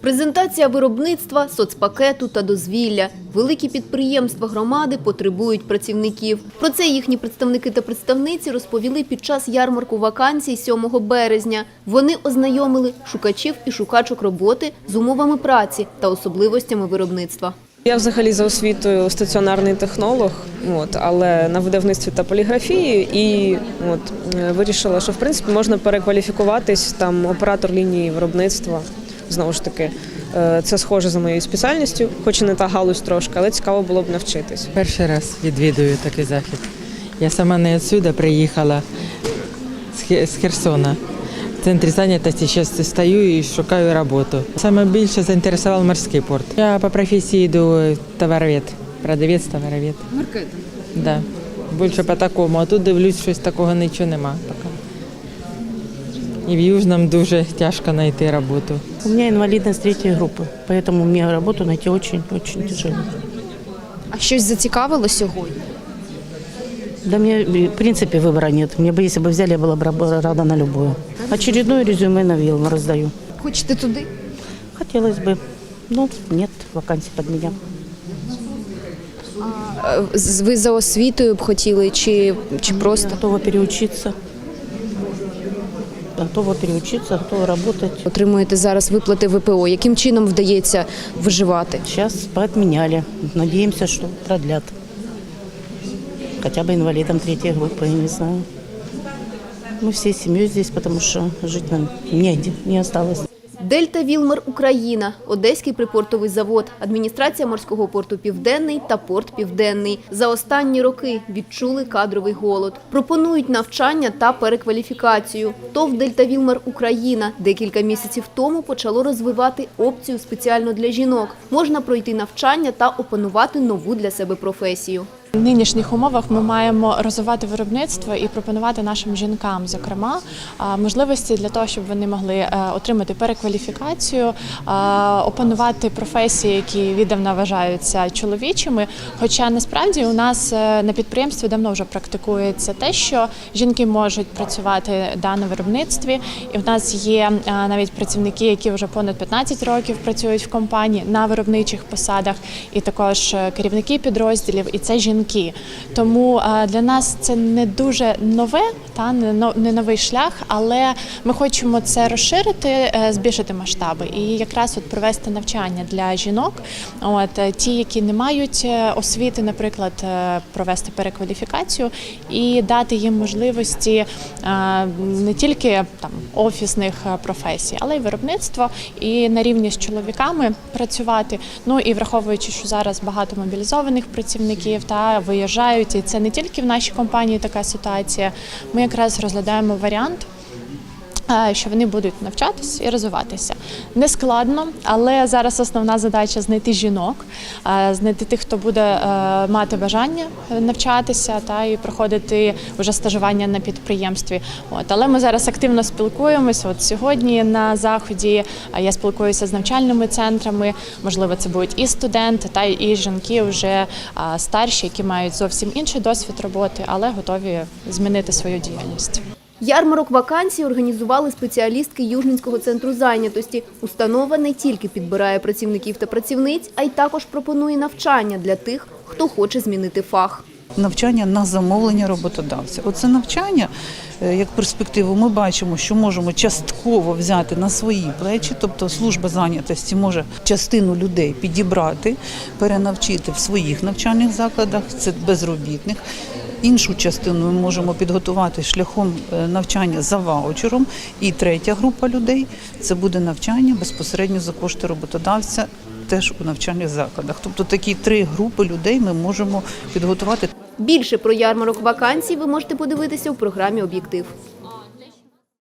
Презентація виробництва, соцпакету та дозвілля. Великі підприємства громади потребують працівників. Про це їхні представники та представниці розповіли під час ярмарку вакансій 7 березня. Вони ознайомили шукачів і шукачок роботи з умовами праці та особливостями виробництва. Я взагалі за освітою стаціонарний технолог, от, але на видавництві та поліграфії, і от, е, вирішила, що в принципі можна перекваліфікуватись там оператор лінії виробництва. Знову ж таки, е, це схоже за моєю спеціальністю, хоч і не та галузь трошки, але цікаво було б навчитись. Перший раз відвідую такий захід. Я сама не відсюди приїхала з з Херсона. В центрі зайнятості зараз стою і шукаю роботу. Саме більше заінтересував морський порт. Я по професії йду товаровед, продавець товаровед. Маркетинг? Да. Більше по такому, а тут дивлюсь, щось такого нічого нема Поки. І в Южному дуже тяжко знайти роботу. У меня инвалидность третьей группы, поэтому мне работу найти очень-очень тяжело. А щось зацікавило сьогодні? Да мне, в принципе, выбора нет. Мне бы, если бы взяли, я была бы раб- рада на любую. Очередное резюме на Вилм раздаю. Хочете туди? Хотелось бы. Ну, нет вакансий под меня. Е, з- Ви за освітою б хотіли чи, чи просто Готова переучиться. Готова переучиться, готова работать. отримуєте зараз виплати ВПО? Яким чином вдається виживати? Сейчас поотменяли. Надеемся, что продлят. Хотя бы инвалидам третьей группы, я не знаю. Мы всей семьей здесь, потому что жить нам негде, не осталось. Дельта Вілмер Україна, Одеський припортовий завод, адміністрація морського порту Південний та порт Південний. За останні роки відчули кадровий голод. Пропонують навчання та перекваліфікацію. ТОВ Дельта Вілмер Україна декілька місяців тому почало розвивати опцію спеціально для жінок. Можна пройти навчання та опанувати нову для себе професію. В нинішніх умовах ми маємо розвивати виробництво і пропонувати нашим жінкам, зокрема, можливості для того, щоб вони могли е, отримати перекваліфікацію, опанувати професії, які віддавна вважаються чоловічими. Хоча насправді у нас е, на підприємстві давно вже практикується те, що жінки можуть працювати да, на виробництві, і в нас є е, навіть працівники, які вже понад 15 років працюють в компанії на виробничих посадах, і також керівники підрозділів, і це жінки. Тому е, для нас це не дуже нове, та не но- новий шлях, але ми хочемо це розширити, е, збільшити масштаби і якраз от провести навчання для жінок. От е, ті, які не мають е, освіти, наприклад, провести перекваліфікацію і дати їм можливості не тільки там офісних професій, але й виробництво, і на рівні з чоловіками працювати. Ну і враховуючи, що зараз багато мобілізованих працівників та виїжджають, і це не тільки в нашій компанії така ситуація. Ми якраз розглядаємо варіант. Е, Що вони будуть навчатися і розвиватися не складно, але зараз основна задача знайти жінок, е, знайти тих, хто буде е, мати бажання навчатися та і проходити вже стажування на підприємстві. От але ми зараз активно спілкуємося. От сьогодні на заході я спілкуюся з навчальними центрами. Можливо, це будуть і студенти, та і жінки вже старші, які мають зовсім інший досвід роботи, але готові змінити свою діяльність. Ярмарок вакансій організували спеціалістки Южненського центру зайнятості. Установа не тільки підбирає працівників та працівниць, а й також пропонує навчання для тих, хто хоче змінити фах. навчання на замовлення роботодавця. Оце навчання е, як перспективу. Ми бачимо, що можемо частково взяти на свої плечі, тобто служба зайнятості може частину людей підібрати, перенавчити в своїх навчальних закладах, це безробітних. Іншу частину ми можемо підготувати шляхом е, навчання за ваучером. І третя група людей це буде навчання безпосередньо за кошти роботодавця. Теж у навчальних закладах, тобто такі три групи людей ми можемо підготувати Більше про ярмарок вакансій ви можете подивитися у програмі Об'єктив.